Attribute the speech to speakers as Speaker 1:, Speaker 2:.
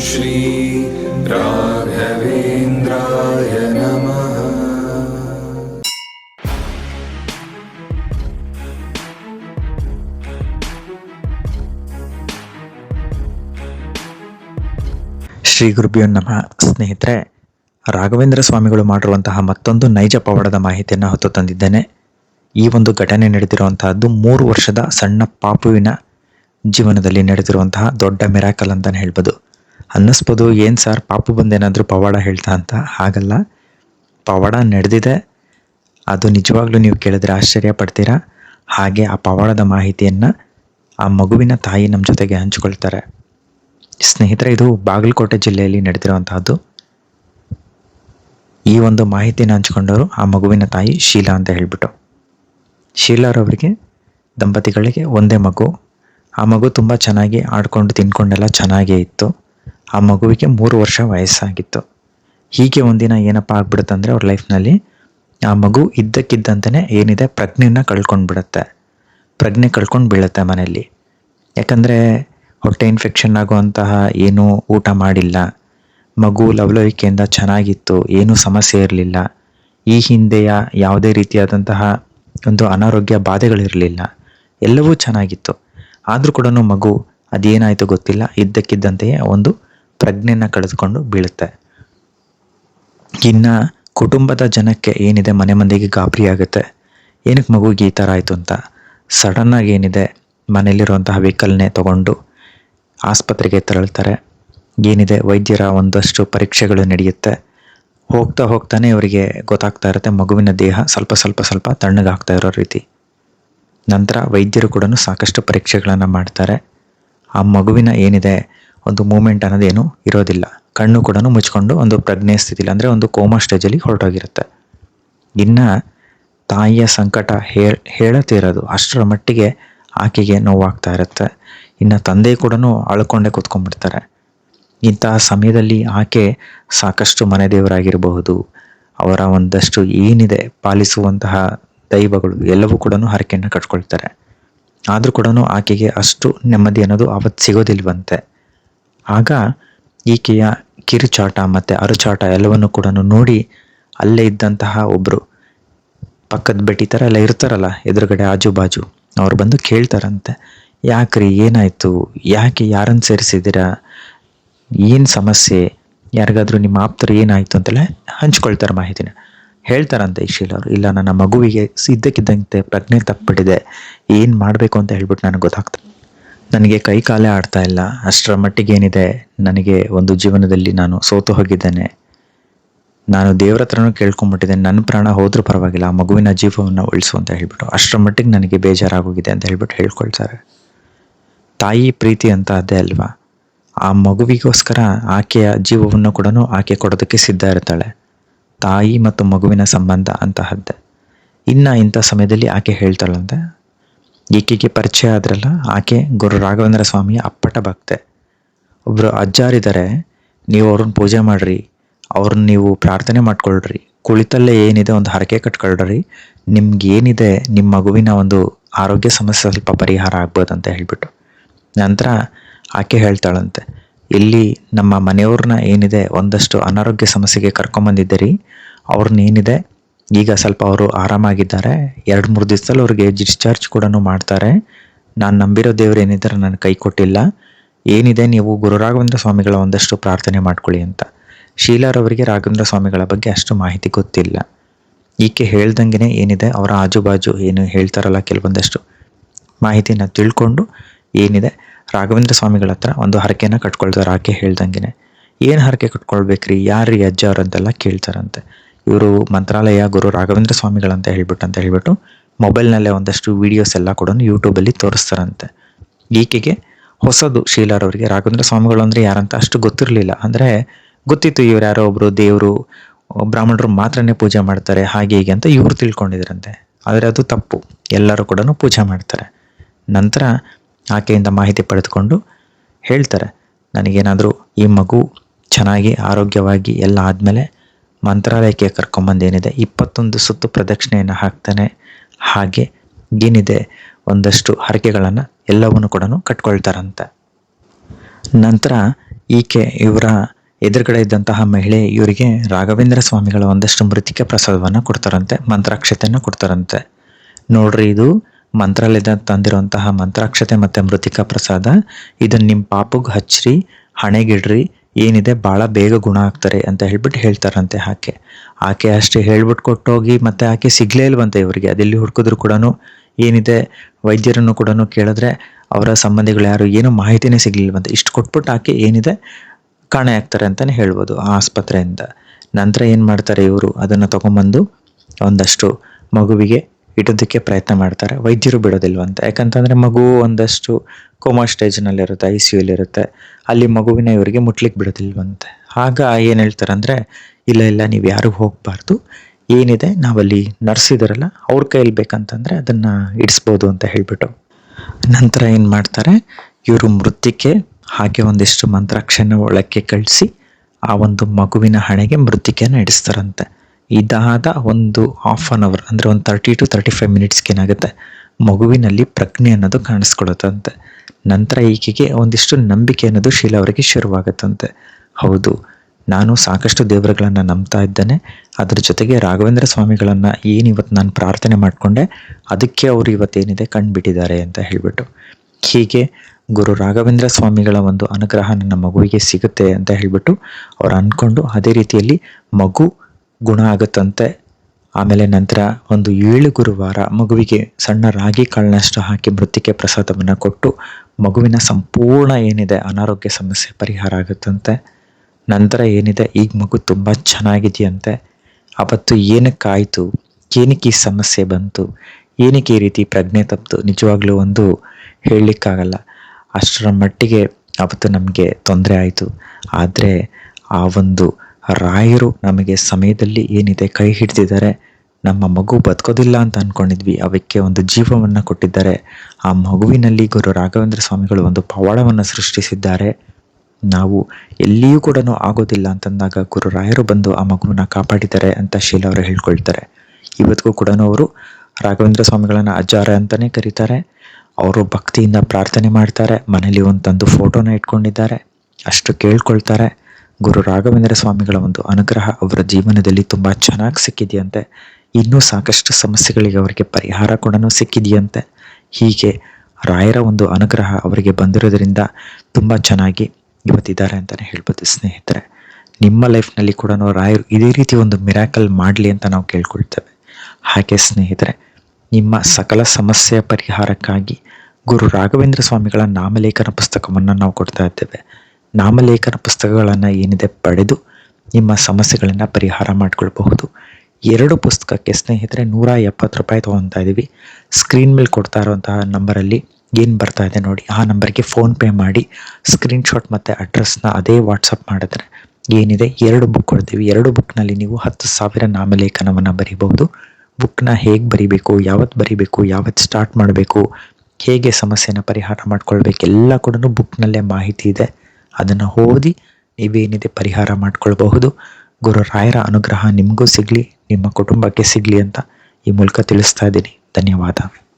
Speaker 1: श्री राघवेन्द्राय नमः
Speaker 2: ಶ್ರೀ ಗುರುಭ್ಯೋ ನಮಃ ಸ್ನೇಹಿತರೆ ರಾಘವೇಂದ್ರ ಸ್ವಾಮಿಗಳು ಮಾಡಿರುವಂತಹ ಮತ್ತೊಂದು ನೈಜ ಪವಾಡದ ಮಾಹಿತಿಯನ್ನು ಹೊತ್ತು ತಂದಿದ್ದೇನೆ ಈ ಒಂದು ಘಟನೆ ನಡೆದಿರುವಂತಹದ್ದು ಮೂರು ವರ್ಷದ ಸಣ್ಣ ಪಾಪುವಿನ ಜೀವನದಲ್ಲಿ ನಡೆದಿರುವಂತಹ ದೊಡ್ಡ ಮಿರಾಕಲ್ ಅಂತಲೇ ಹೇಳ್ಬೋದು ಅನ್ನಿಸ್ಬೋದು, ಏನು ಸರ್ ಪಾಪು ಬಂದೇನಾದರೂ ಪವಾಡ ಹೇಳ್ತಾ ಅಂತ? ಹಾಗಲ್ಲ. ಪವಾಡ ನಡೆದಿದೆ. ಅದು ನಿಜವಾಗ್ಲೂ ನೀವು ಕೇಳಿದ್ರೆ ಆಶ್ಚರ್ಯ ಪಡ್ತೀರಾ? ಹಾಗೆ ಆ ಪವಾಡದ ಮಾಹಿತಿಯನ್ನು ಆ ಮಗುವಿನ ತಾಯಿ ನಮ್ಮ ಜೊತೆಗೆ ಹಂಚಿಕೊಳ್ತಾರೆ. ಸ್ನೇಹಿತರೆ, ಇದು ಬಾಗಲಕೋಟೆ ಜಿಲ್ಲೆಯಲ್ಲಿ ನಡೆದಿರುವಂತಹದ್ದು. ಈ ಒಂದು ಮಾಹಿತಿನ ಹಂಚಿಕೊಂಡವರು ಆ ಮಗುವಿನ ತಾಯಿ ಶೀಲಾ ಅಂತ ಹೇಳ್ಬಿಟ್ಟು. ಶೀಲಾರವರಿಗೆ ದಂಪತಿಗಳಿಗೆ ಒಂದೇ ಮಗು. ಆ ಮಗು ತುಂಬ ಚೆನ್ನಾಗಿ ಆಡ್ಕೊಂಡು ತಿನ್ಕೊಂಡೆಲ್ಲ ಚೆನ್ನಾಗೇ ಇತ್ತು. ಆ ಮಗುವಿಗೆ ಮೂರು ವರ್ಷ ವಯಸ್ಸಾಗಿತ್ತು. ಹೀಗೆ ಒಂದಿನ ಏನಪ್ಪ ಆಗ್ಬಿಡುತ್ತಂದರೆ ಅವ್ರ ಲೈಫ್ನಲ್ಲಿ ಆ ಮಗು ಇದ್ದಕ್ಕಿದ್ದಂತೆಯೇ ಏನಿದೆ ಪ್ರಜ್ಞೆಯನ್ನು ಕಳ್ಕೊಂಡು ಬಿಡುತ್ತೆ ಪ್ರಜ್ಞೆ ಕಳ್ಕೊಂಡು ಬೀಳುತ್ತೆ ಮನೆಯಲ್ಲಿ. ಯಾಕಂದರೆ ಹೊಟ್ಟೆ ಇನ್ಫೆಕ್ಷನ್ ಆಗುವಂತಹ ಏನೂ ಊಟ ಮಾಡಿಲ್ಲ. ಮಗು ಲವಲವಿಕೆಯಿಂದ ಚೆನ್ನಾಗಿತ್ತು, ಏನೂ ಸಮಸ್ಯೆ ಇರಲಿಲ್ಲ. ಈ ಹಿಂದೆಯ ಯಾವುದೇ ರೀತಿಯಾದಂತಹ ಒಂದು ಅನಾರೋಗ್ಯ ಬಾಧೆಗಳಿರಲಿಲ್ಲ. ಎಲ್ಲವೂ ಚೆನ್ನಾಗಿತ್ತು. ಆದರೂ ಕೂಡ ಮಗು ಅದೇನಾಯಿತು ಗೊತ್ತಿಲ್ಲ, ಇದ್ದಕ್ಕಿದ್ದಂತೆಯೇ ಒಂದು ಪ್ರಜ್ಞೆನ ಕಳೆದುಕೊಂಡು ಬೀಳುತ್ತೆ. ಇನ್ನು ಕುಟುಂಬದ ಜನಕ್ಕೆ ಏನಿದೆ, ಮನೆ ಮಂದಿಗೆ ಗಾಬರಿ ಆಗುತ್ತೆ. ಏನಕ್ಕೆ ಮಗುಗೆ ಈ ಥರ ಆಯಿತು ಅಂತ. ಸಡನ್ನಾಗಿ ಏನಿದೆ, ಮನೆಯಲ್ಲಿರುವಂತಹ ವೆಹಿಕಲ್ನೇ ತಗೊಂಡು ಆಸ್ಪತ್ರೆಗೆ ತೆರಳ್ತಾರೆ. ಏನಿದೆ, ವೈದ್ಯರ ಒಂದಷ್ಟು ಪರೀಕ್ಷೆಗಳು ನಡೆಯುತ್ತೆ. ಹೋಗ್ತಾ ಹೋಗ್ತಾನೆ ಇವರಿಗೆ ಗೊತ್ತಾಗ್ತಾ ಇರುತ್ತೆ, ಮಗುವಿನ ದೇಹ ಸ್ವಲ್ಪ ಸ್ವಲ್ಪ ಸ್ವಲ್ಪ ತಣ್ಣಗಾಗ್ತಾ ಇರೋ ರೀತಿ. ನಂತರ ವೈದ್ಯರು ಕೂಡ ಸಾಕಷ್ಟು ಪರೀಕ್ಷೆಗಳನ್ನು ಮಾಡ್ತಾರೆ. ಆ ಮಗುವಿನ ಏನಿದೆ ಒಂದು ಮೂಮೆಂಟ್ ಅನ್ನೋದೇನು ಇರೋದಿಲ್ಲ. ಕಣ್ಣು ಕೂಡ ಮುಚ್ಕೊಂಡು ಒಂದು ಪ್ರಜ್ಞೆ ಸ್ಥಿತಿಲಿ, ಅಂದರೆ ಒಂದು ಕೋಮಾ ಸ್ಟೇಜಲ್ಲಿ ಹೊರಟೋಗಿರುತ್ತೆ. ಇನ್ನು ತಾಯಿಯ ಸಂಕಟ ಹೇಳ ಹೇಳತಿರೋದು ಅಷ್ಟರ ಮಟ್ಟಿಗೆ ಆಕೆಗೆ ನೋವಾಗ್ತಾ ಇರುತ್ತೆ. ಇನ್ನು ತಂದೆ ಕೂಡ ಅಳ್ಕೊಂಡೇ ಕೂತ್ಕೊಂಡ್ಬಿಡ್ತಾರೆ. ಇಂತಹ ಸಮಯದಲ್ಲಿ ಆಕೆ ಸಾಕಷ್ಟು ಮನೆ ದೇವರಾಗಿರಬಹುದು. ಅವರ ಒಂದಷ್ಟು ಏನಿದೆ ಪಾಲಿಸುವಂತಹ ದೈವಗಳು, ಎಲ್ಲವೂ ಕೂಡ ಹರಕೆಯನ್ನು ಕಟ್ಕೊಳ್ತಾರೆ. ಆದರೂ ಕೂಡ ಆಕೆಗೆ ಅಷ್ಟು ನೆಮ್ಮದಿ ಅನ್ನೋದು ಅವತ್ತು ಸಿಗೋದಿಲ್ವಂತೆ. ಆಗ ಈಕೆಯ ಕಿರುಚಾಟ ಮತ್ತು ಅರುಚಾಟ ಎಲ್ಲವನ್ನು ಕೂಡ ನೋಡಿ ಅಲ್ಲೇ ಇದ್ದಂತಹ ಒಬ್ಬರು ಪಕ್ಕದ ಬೆಟ್ಟಿ ಥರ ಎಲ್ಲ ಇರ್ತಾರಲ್ಲ, ಎದುರುಗಡೆ ಆಜು ಬಾಜು ಅವ್ರು ಬಂದು ಕೇಳ್ತಾರಂತೆ, ಯಾಕ್ರಿ, ಏನಾಯಿತು? ಯಾಕೆ ಯಾರನ್ನು ಸೇರಿಸಿದ್ದೀರಾ? ಏನು ಸಮಸ್ಯೆ? ಯಾರಿಗಾದರೂ ನಿಮ್ಮ ಆಪ್ತರು ಏನಾಯಿತು? ಅಂತೆಲ್ಲ ಹಂಚ್ಕೊಳ್ತಾರೆ ಮಾಹಿತಿನ. ಹೇಳ್ತಾರಂತೆ ಶೀಲ ಅವರು ಇಲ್ಲ, ನನ್ನ ಮಗುವಿಗೆ ಇದ್ದಕ್ಕಿದ್ದಂತೆ ಪ್ರಜ್ಞೆ ತಪ್ಪಿಬಿಟ್ಟಿದೆ. ಏನು ಮಾಡಬೇಕು? ಅಂತ ಹೇಳ್ಬಿಟ್ಟು ನನಗೆ ಗೊತ್ತಾಗ್ತದೆ. ನನಗೆ ಕೈ ಕಾಲೇ ಆಡ್ತಾ ಇಲ್ಲ. ಅಷ್ಟರ ಮಟ್ಟಿಗೆ ಏನಿದೆ? ನನಗೆ ಒಂದು ಜೀವನದಲ್ಲಿ ನಾನು ಸೋತು ಹೋಗಿದ್ದೇನೆ. ನಾನು ದೇವ್ರ ಹತ್ರನೂ ಕೇಳ್ಕೊಂಬಿಟ್ಟಿದ್ದೇನೆ ನನ್ನ ಪ್ರಾಣ ಹೋದ್ರೂ ಪರವಾಗಿಲ್ಲ. ಆ ಮಗುವಿನ ಜೀವವನ್ನು ಉಳಿಸು ಅಂತ ಹೇಳ್ಬಿಟ್ಟು. ಅಷ್ಟರ ಮಟ್ಟಿಗೆ ನನಗೆ ಬೇಜಾರಾಗೋಗಿದೆ ಅಂತ ಹೇಳ್ಬಿಟ್ಟು ಹೇಳ್ಕೊಳ್ತಾರೆ. ತಾಯಿ ಪ್ರೀತಿ ಅಂತ ಅದೇ ಅಲ್ವಾ? ಆ ಮಗುವಿಗೋಸ್ಕರ ಆಕೆಯ ಜೀವವನ್ನು ಕೂಡ ಆಕೆ ಕೊಡೋದಕ್ಕೆ ಸಿದ್ಧ ಇರ್ತಾಳೆ. ತಾಯಿ ಮತ್ತು ಮಗುವಿನ ಸಂಬಂಧ ಅಂತಹದ್ದೆ. ಇನ್ನು ಇಂಥ ಸಮಯದಲ್ಲಿ ಆಕೆ ಹೇಳ್ತಾಳಂತೆ. ಈಕೆಗೆ ಪರಿಚಯ ಆದ್ರಲ್ಲ? ಆಕೆ ಗುರು ರಾಘವೇಂದ್ರ ಸ್ವಾಮಿಯ ಅಪ್ಪಟ ಭಕ್ತೆ. ಒಬ್ಬರು ಅಜ್ಜಾರಿದ್ದಾರೆ ನೀವು ಅವ್ರನ್ನ ಪೂಜೆ ಮಾಡ್ರಿ, ಅವ್ರನ್ನ ನೀವು ಪ್ರಾರ್ಥನೆ ಮಾಡ್ಕೊಳ್ರಿ. ಕುಳಿತಲ್ಲೇ ಏನಿದೆ ಒಂದು ಹರಕೆ ಕಟ್ಕೊಳ್ರಿ. ನಿಮ್ಗೆ ಏನಿದೆ ನಿಮ್ಮ ಮಗುವಿನ ಒಂದು ಆರೋಗ್ಯ ಸಮಸ್ಯೆ ಸ್ವಲ್ಪ ಪರಿಹಾರ ಆಗ್ಬೋದು ಅಂತ ಹೇಳ್ಬಿಟ್ಟು. ನಂತರ ಆಕೆ ಹೇಳ್ತಾಳಂತೆ, ಇಲ್ಲಿ ನಮ್ಮ ಮನೆಯವ್ರನ್ನ ಏನಿದೆ ಒಂದಷ್ಟು ಅನಾರೋಗ್ಯ ಸಮಸ್ಯೆಗೆ ಕರ್ಕೊಂಬಂದಿದ್ದೀರಿ. ಅವ್ರನ್ನ ಏನಿದೆ ಈಗ ಸ್ವಲ್ಪ ಅವರು ಆರಾಮಾಗಿದ್ದಾರೆ. ಎರಡು, ಮೂರು ದಿವಸದಲ್ಲಿ ಅವ್ರಿಗೆ ಡಿಸ್ಚಾರ್ಜ್ ಕೂಡ ಮಾಡ್ತಾರೆ. ನಾನು ನಂಬಿರೋ ದೇವ್ರು ಏನಿದ್ದಾರೆ ನನ್ನ ಕೈ ಕೊಟ್ಟಿಲ್ಲ. ಏನಿದೆ ನೀವು ಗುರು ರಾಘವೇಂದ್ರ ಸ್ವಾಮಿಗಳ ಒಂದಷ್ಟು ಪ್ರಾರ್ಥನೆ ಮಾಡ್ಕೊಳ್ಳಿ ಅಂತ. ಶೀಲಾರವರಿಗೆ ರಾಘವೇಂದ್ರ ಸ್ವಾಮಿಗಳ ಬಗ್ಗೆ ಅಷ್ಟು ಮಾಹಿತಿ ಗೊತ್ತಿಲ್ಲ. ಈಕೆ ಹೇಳ್ದಂಗೆ ಏನಿದೆ, ಅವರ ಆಜುಬಾಜು ಏನು ಹೇಳ್ತಾರಲ್ಲ ಕೆಲವೊಂದಷ್ಟು ಮಾಹಿತಿನ ತಿಳ್ಕೊಂಡು ಏನಿದೆ, ರಾಘವೇಂದ್ರ ಸ್ವಾಮಿಗಳ ಹತ್ರ ಒಂದು ಹರಕೆನ ಕಟ್ಕೊಳ್ತಾರೆ, ಆಕೆ ಹೇಳ್ದಂಗೆ ಏನು ಹರಕೆ ಕಟ್ಕೊಳ್ಬೇಕ್ರಿ ಯಾರು ಅಜ್ಜ ಅವ್ರಂತೆಲ್ಲ ಕೇಳ್ತಾರಂತೆ. ಇವರು ಮಂತ್ರಾಲಯ ಗುರು ರಾಘವೇಂದ್ರ ಸ್ವಾಮಿಗಳಂತ ಹೇಳ್ಬಿಟ್ಟು ಅಂತ ಹೇಳ್ಬಿಟ್ಟು ಮೊಬೈಲ್ನಲ್ಲೇ ಒಂದಷ್ಟು ವೀಡಿಯೋಸ್ ಎಲ್ಲ ಕೂಡ ಯೂಟ್ಯೂಬಲ್ಲಿ ತೋರಿಸ್ತಾರಂತೆ. ಈಕೆಗೆ ಹೊಸದು ಶೀಲಾರವರಿಗೆ ರಾಘವೇಂದ್ರ ಸ್ವಾಮಿಗಳು ಅಂದರೆ ಯಾರಂತ ಅಷ್ಟು ಗೊತ್ತಿರಲಿಲ್ಲ. ಅಂದರೆ ಗೊತ್ತಿತ್ತು ಇವ್ರು ಯಾರೋ ಒಬ್ಬರು ದೇವರು, ಬ್ರಾಹ್ಮಣರು ಮಾತ್ರನೇ ಪೂಜೆ ಮಾಡ್ತಾರೆ, ಹಾಗೆ ಹೀಗೆ ಅಂತ ಇವರು ತಿಳ್ಕೊಂಡಿದ್ರಂತೆ. ಆದರೆ ಅದು ತಪ್ಪು. ಎಲ್ಲರೂ ಕೂಡ ಪೂಜೆ ಮಾಡ್ತಾರೆ. ನಂತರ ಆಕೆಯಿಂದ ಮಾಹಿತಿ ಪಡೆದುಕೊಂಡು ಹೇಳ್ತಾರೆ, ನನಗೇನಾದರೂ ಈ ಮಗು ಚೆನ್ನಾಗಿ, ಆರೋಗ್ಯವಾಗಿ ಎಲ್ಲ ಆದಮೇಲೆ ಮಂತ್ರಾಲಯಕ್ಕೆ ಕರ್ಕೊಂಬಂದೇನಿದೆ. ಇಪ್ಪತ್ತೊಂದು ಸುತ್ತು ಪ್ರದಕ್ಷಿಣೆಯನ್ನು ಹಾಕ್ತಾನೆ. ಹಾಗೆ ಏನಿದೆ? ಒಂದಷ್ಟು ಹರಕೆಗಳನ್ನು ಎಲ್ಲವನ್ನು ಕೂಡ ಕಟ್ಕೊಳ್ತಾರಂತೆ. ನಂತರ ಈಕೆ ಇವರ ಎದುರುಗಡೆ ಇದ್ದಂತಹ ಮಹಿಳೆ ಇವರಿಗೆ ರಾಘವೇಂದ್ರ ಸ್ವಾಮಿಗಳ ಒಂದಷ್ಟು ಮೃತಿಕೆ ಪ್ರಸಾದವನ್ನು ಕೊಡ್ತಾರಂತೆ, ಮಂತ್ರಾಕ್ಷತೆಯನ್ನು ಕೊಡ್ತಾರಂತೆ. ನೋಡ್ರಿ ಇದು ಮಂತ್ರಾಲಯದ ತಂದಿರುವಂತಹ ಮಂತ್ರಾಕ್ಷತೆ ಮತ್ತು ಮೃತಿಕಾ ಪ್ರಸಾದ. ಇದನ್ನು ನಿಮ್ಮ ಪಾಪುಗೆ ಹಚ್ಚ್ರಿ ಹಣೆಗಿಡ್ರಿ ಏನಿದೆ ಭಾಳ ಬೇಗ ಗುಣ ಆಗ್ತಾರೆ ಅಂತ ಹೇಳ್ಬಿಟ್ಟು ಹೇಳ್ತಾರಂತೆ ಆಕೆ. ಆಕೆ ಅಷ್ಟೇ ಹೇಳ್ಬಿಟ್ಟು ಕೊಟ್ಟೋಗಿ ಮತ್ತೆ ಆಕೆ ಸಿಗಲೇ ಇಲ್ವಂತೆ ಇವರಿಗೆ. ಅದೆಲ್ಲಿ ಹುಡುಕಿದ್ರು ಕೂಡ ಏನಿದೆ ವೈದ್ಯರನ್ನು ಕೂಡ ಕೇಳಿದ್ರೆ ಅವರ ಸಂಬಂಧಿಗಳು ಯಾರು ಏನೂ ಮಾಹಿತಿನೇ ಸಿಗ್ಲಿಲ್ವಂತೆ ಇಷ್ಟು ಕೊಟ್ಬಿಟ್ಟು ಆಕೆ ಏನಿದೆ ಕಾಣೆ ಆಗ್ತಾರೆ ಅಂತಲೇ ಹೇಳ್ಬೋದು ಆ ಆಸ್ಪತ್ರೆಯಿಂದ. ನಂತರ ಏನು ಮಾಡ್ತಾರೆ ಇವರು? ಅದನ್ನು ತೊಗೊಂಬಂದು ಒಂದಷ್ಟು ಮಗುವಿಗೆ ಇಡೋದಕ್ಕೆ ಪ್ರಯತ್ನ ಮಾಡ್ತಾರೆ. ವೈದ್ಯರು ಬಿಡೋದಿಲ್ವಂತೆ. ಯಾಕಂತಂದರೆ ಮಗು ಒಂದಷ್ಟು ಕೋಮಾ ಸ್ಟೇಜ್ನಲ್ಲಿರುತ್ತೆ ಐ ಸಿ ಇರುತ್ತೆ ಅಲ್ಲಿ ಮಗುವಿನ ಇವರಿಗೆ ಮುಟ್ಲಿಕ್ಕೆ ಬಿಡೋದಿಲ್ವಂತೆ. ಆಗ ಏನು ಹೇಳ್ತಾರೆ ಅಂದರೆ, ಇಲ್ಲ ಇಲ್ಲ, ನೀವು ಯಾರು ಹೋಗಬಾರ್ದು. ಏನಿದೆ, ನಾವಲ್ಲಿ ನರ್ಸ್ ಇದಾರಲ್ಲ, ಅವ್ರ ಕೈಯಲ್ಲಿ ಬೇಕಂತಂದರೆ ಅದನ್ನು ಇಡಿಸ್ಬೋದು ಅಂತ ಹೇಳ್ಬಿಟ್ಟು. ನಂತರ ಏನು ಮಾಡ್ತಾರೆ, ಇವರು ಮೃತ್ತಿಕೆ ಹಾಗೆ ಒಂದಿಷ್ಟು ಮಂತ್ರಾಕ್ಷನ ಒಳಕ್ಕೆ ಕಳಿಸಿ, ಆ ಒಂದು ಮಗುವಿನ ಹಣೆಗೆ ಮೃತ್ತಿಕೆಯನ್ನು ಇಡಿಸ್ತಾರಂತೆ. ಇದಾದ ಒಂದು ಹಾಫ್ ಆನ್ ಅವರ್ ಅಂದರೆ ಒಂದು ತರ್ಟಿ ಟು ತರ್ಟಿ ಫೈವ್ ಮಿನಿಟ್ಸ್ಗೆ ಏನಾಗುತ್ತೆ? ಮಗುವಿನಲ್ಲಿ ಪ್ರಜ್ಞೆ ಅನ್ನೋದು ಕಾಣಿಸ್ಕೊಳುತ್ತಂತೆ ನಂತರ ಈಕೆಗೆ ಒಂದಿಷ್ಟು ನಂಬಿಕೆ ಅನ್ನೋದು ಶೀಲ ಅವರಿಗೆ ಶುರುವಾಗುತ್ತಂತೆ. ಹೌದು, ನಾನು ಸಾಕಷ್ಟು ದೇವರುಗಳನ್ನು ನಂಬ್ತಾ ಇದ್ದೇನೆ. ಅದ್ರ ಜೊತೆಗೆ ರಾಘವೇಂದ್ರ ಸ್ವಾಮಿಗಳನ್ನು ಏನು ಇವತ್ತು ನಾನು ಪ್ರಾರ್ಥನೆ ಮಾಡಿಕೊಂಡೆ, ಅದಕ್ಕೆ ಅವರು ಇವತ್ತೇನಿದೆ ಕಂಡುಬಿಟ್ಟಿದ್ದಾರೆ ಅಂತ ಹೇಳಿಬಿಟ್ಟು. ಹೀಗೆ ಗುರು ರಾಘವೇಂದ್ರ ಸ್ವಾಮಿಗಳ ಒಂದು ಅನುಗ್ರಹ ನನ್ನ ಮಗುವಿಗೆ ಸಿಗುತ್ತೆ ಅಂತ ಹೇಳಿಬಿಟ್ಟು ಅವ್ರು ಅಂದ್ಕೊಂಡು ಅದೇ ರೀತಿಯಲ್ಲಿ ಮಗು ಗುಣ ಆಗುತ್ತಂತೆ. ಆಮೇಲೆ ನಂತರ ಒಂದು ಏಳು ಗುರುವಾರ ಮಗುವಿಗೆ ಸಣ್ಣ ರಾಗಿ ಕಾಳಿನಷ್ಟು ಹಾಕಿ ಮೃತ್ತಿಕೆ ಪ್ರಸಾದವನ್ನು ಕೊಟ್ಟು ಮಗುವಿನ ಸಂಪೂರ್ಣ ಏನಿದೆ ಅನಾರೋಗ್ಯ ಸಮಸ್ಯೆ ಪರಿಹಾರ ಆಗುತ್ತಂತೆ. ನಂತರ ಏನಿದೆ, ಈಗ ಮಗು ತುಂಬ ಚೆನ್ನಾಗಿದೆಯಂತೆ. ಅವತ್ತು ಏನಕ್ಕಾಯಿತು? ಏನಕ್ಕೆ ಈ ಸಮಸ್ಯೆ ಬಂತು? ಏನಕ್ಕೆ ಈ ರೀತಿ ಪ್ರಜ್ಞೆ ತಪ್ಪಿತು ನಿಜವಾಗ್ಲೂ ಒಂದು ಹೇಳಲಿಕ್ಕಾಗಲ್ಲ. ಅಷ್ಟರ ಮಟ್ಟಿಗೆ ಅವತ್ತು ನಮಗೆ ತೊಂದರೆ ಆಯಿತು. ಆದರೆ ಆ ಒಂದು ರಾಯರು ನಮಗೆ ಸಮಯದಲ್ಲಿ ಏನಿದೆ ಕೈ ಹಿಡ್ದಿದ್ದಾರೆ, ನಮ್ಮ ಮಗು ಬದುಕೋದಿಲ್ಲ ಅಂತ ಅಂದ್ಕೊಂಡಿದ್ವಿ ಅವಕ್ಕೆ ಒಂದು ಜೀವವನ್ನು ಕೊಟ್ಟಿದ್ದಾರೆ. ಆ ಮಗುವಿನಲ್ಲಿ ಗುರು ರಾಘವೇಂದ್ರ ಸ್ವಾಮಿಗಳು ಒಂದು ಪವಾಡವನ್ನು ಸೃಷ್ಟಿಸಿದ್ದಾರೆ. ನಾವು ಎಲ್ಲಿಯೂ ಕೂಡ ಆಗೋದಿಲ್ಲ ಅಂತಂದಾಗ ಗುರು ರಾಯರು ಬಂದು ಆ ಮಗುವನ್ನ ಕಾಪಾಡಿದ್ದಾರೆ ಅಂತ ಶೀಲ ಅವರು ಹೇಳ್ಕೊಳ್ತಾರೆ. ಇವತ್ತಿಗೂ ಕೂಡ ಅವರು ರಾಘವೇಂದ್ರ ಸ್ವಾಮಿಗಳನ್ನು ಅಜ್ಜಾರ ಅಂತಲೇ ಕರೀತಾರೆ. ಅವರು ಭಕ್ತಿಯಿಂದ ಪ್ರಾರ್ಥನೆ ಮಾಡ್ತಾರೆ, ಮನೇಲಿ ಒಂದು ತಂದು ಫೋಟೋನ ಇಟ್ಕೊಂಡಿದ್ದಾರೆ, ಅಷ್ಟು ಕೇಳ್ಕೊಳ್ತಾರೆ. ಗುರು ರಾಘವೇಂದ್ರ ಸ್ವಾಮಿಗಳ ಒಂದು ಅನುಗ್ರಹ ಅವರ ಜೀವನದಲ್ಲಿ ತುಂಬ ಚೆನ್ನಾಗಿ ಸಿಕ್ಕಿದೆಯಂತೆ. ಇನ್ನೂ ಸಾಕಷ್ಟು ಸಮಸ್ಯೆಗಳಿಗೆ ಅವರಿಗೆ ಪರಿಹಾರ ಕೂಡ ಸಿಕ್ಕಿದೆಯಂತೆ. ಹೀಗೆ ರಾಯರ ಒಂದು ಅನುಗ್ರಹ ಅವರಿಗೆ ಬಂದಿರೋದ್ರಿಂದ ತುಂಬ ಚೆನ್ನಾಗಿ ಇವತ್ತಿದ್ದಾರೆ ಅಂತಲೇ ಹೇಳ್ಬೋದು ಸ್ನೇಹಿತರೆ. ನಿಮ್ಮ ಲೈಫ್ನಲ್ಲಿ ಕೂಡ ರಾಯರು ಇದೇ ರೀತಿ ಒಂದು ಮಿರಾಕಲ್ ಮಾಡಲಿ ಅಂತ ನಾವು ಕೇಳ್ಕೊಳ್ತೇವೆ. ಹಾಗೆ ಸ್ನೇಹಿತರೆ, ನಿಮ್ಮ ಸಕಲ ಸಮಸ್ಯೆಯ ಪರಿಹಾರಕ್ಕಾಗಿ ಗುರು ರಾಘವೇಂದ್ರ ಸ್ವಾಮಿಗಳ ನಾಮಲೇಖನ ಪುಸ್ತಕವನ್ನು ನಾವು ಕೊಡ್ತಾ ಇದ್ದೇವೆ. ನಾಮಲೇಖನ ಪುಸ್ತಕಗಳನ್ನು ಏನಿದೆ ಪಡೆದು ನಿಮ್ಮ ಸಮಸ್ಯೆಗಳನ್ನು ಪರಿಹಾರ ಮಾಡಿಕೊಳ್ಬಹುದು. ಎರಡು ಪುಸ್ತಕಕ್ಕೆ ಸ್ನೇಹಿತರೆ ನೂರ ಎಪ್ಪತ್ತು ರೂಪಾಯಿ ತೊಗೊತಾ ಇದ್ದೀವಿ ಸ್ಕ್ರೀನ್ ಮೇಲೆ ಕೊಡ್ತಾ ಇರುವಂತಹ ನಂಬರಲ್ಲಿ ಏನು ಬರ್ತಾ ಇದೆ ನೋಡಿ. ಆ ನಂಬರ್ಗೆ ಫೋನ್ಪೇ ಮಾಡಿ ಸ್ಕ್ರೀನ್ಶಾಟ್ ಮತ್ತು ಅಡ್ರೆಸ್ನ ಅದೇ ವಾಟ್ಸಪ್ ಮಾಡಿದ್ರೆ ಏನಿದೆ? ಎರಡು ಬುಕ್ ಕೊಡ್ತೀವಿ. ಎರಡು ಬುಕ್ನಲ್ಲಿ ನೀವು ಹತ್ತು ಸಾವಿರ ನಾಮಲೇಖನವನ್ನು ಬರೀಬಹುದು. ಬುಕ್ನ ಹೇಗೆ ಬರೀಬೇಕು? ಯಾವತ್ತು ಬರೀಬೇಕು? ಯಾವತ್ತು ಸ್ಟಾರ್ಟ್ ಮಾಡಬೇಕು? ಹೇಗೆ ಸಮಸ್ಯೆನ ಪರಿಹಾರ ಮಾಡ್ಕೊಳ್ಬೇಕು? ಎಲ್ಲ ಕೂಡ ಬುಕ್ನಲ್ಲೇ ಮಾಹಿತಿ ಇದೆ. ಅದನ್ನು ಓದಿ ನೀವೇನಿದೆ ಪರಿಹಾರ ಮಾಡಿಕೊಳ್ಬಹುದು. ಗುರು ರಾಯರ ಅನುಗ್ರಹ ನಿಮಗೂ ಸಿಗಲಿ, ನಿಮ್ಮ ಕುಟುಂಬಕ್ಕೆ ಸಿಗಲಿ ಅಂತ ಈ ಮೂಲಕ ತಿಳಿಸ್ತಾ ಇದ್ದೀನಿ. ಧನ್ಯವಾದ.